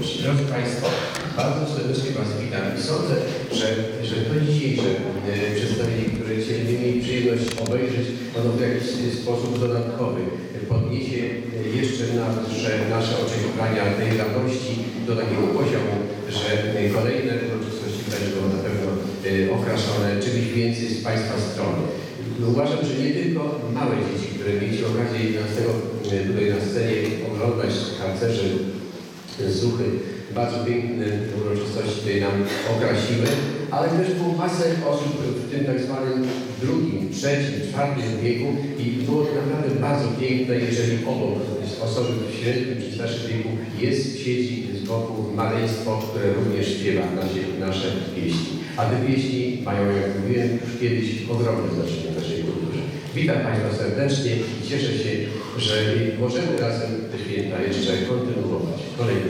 Drodzy Państwo, bardzo serdecznie Was witam i sądzę, że, że to dzisiejsze e, przedstawienie, które będziemy mieli przyjemność obejrzeć, ono w jakiś sposób dodatkowy podniesie e, jeszcze nasze, nasze oczekiwania tej radości do takiego poziomu, że kolejne uroczystości będą na pewno e, okraszone czymś więcej z Państwa strony. Uważam, że nie tylko małe dzieci, które mieliście okazję 11 e, tutaj na scenie oglądać harcerzy z Zuchy, bardzo piękne uroczystości tutaj nam okrasiły, ale też było masę osób w tym tak zwanym drugim, trzecim, czwartym wieku i było to naprawdę bardzo piękne, jeżeli obok osoby w średnim czy starszym wieku jest w sieci z boku maleństwo, które również śpiewa nasze, nasze pieśni. A te pieśni mają, jak mówiłem już kiedyś, ogromne znaczenie w naszej kulturze. Witam Państwa serdecznie i cieszę się, że możemy razem te święta jeszcze kontynuować kolejne